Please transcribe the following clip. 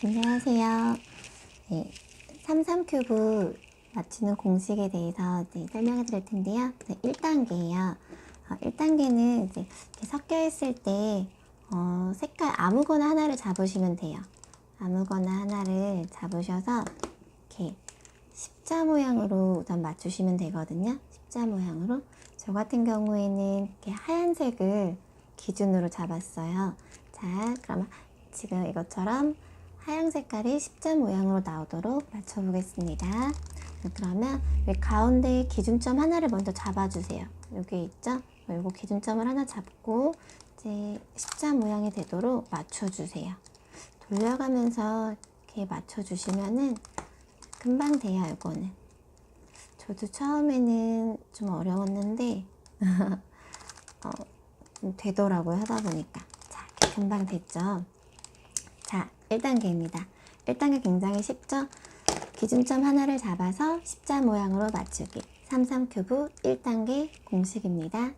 안녕하세요. 네, 33큐브 맞추는 공식에 대해서 이제 설명해 드릴 텐데요. 네, 1단계예요. 어, 1단계는 이제 섞여 있을 때 어, 색깔 아무거나 하나를 잡으시면 돼요. 아무거나 하나를 잡으셔서 이렇게 십자 모양으로 우선 맞추시면 되거든요. 십자 모양으로. 저 같은 경우에는 이렇게 하얀색을 기준으로 잡았어요. 자, 그럼 지금 이것처럼 하얀 색깔이 십자 모양으로 나오도록 맞춰보겠습니다. 그러면 가운데 기준점 하나를 먼저 잡아주세요. 여기 있죠? 요거 기준점을 하나 잡고 이제 십자 모양이 되도록 맞춰주세요. 돌려가면서 이렇게 맞춰주시면은 금방 돼요, 이거는. 저도 처음에는 좀 어려웠는데, 어, 좀 되더라고요, 하다 보니까. 자, 금방 됐죠? 자, 1단계입니다. 1단계 굉장히 쉽죠? 기준점 하나를 잡아서 십자 모양으로 맞추기. 33큐브 1단계 공식입니다.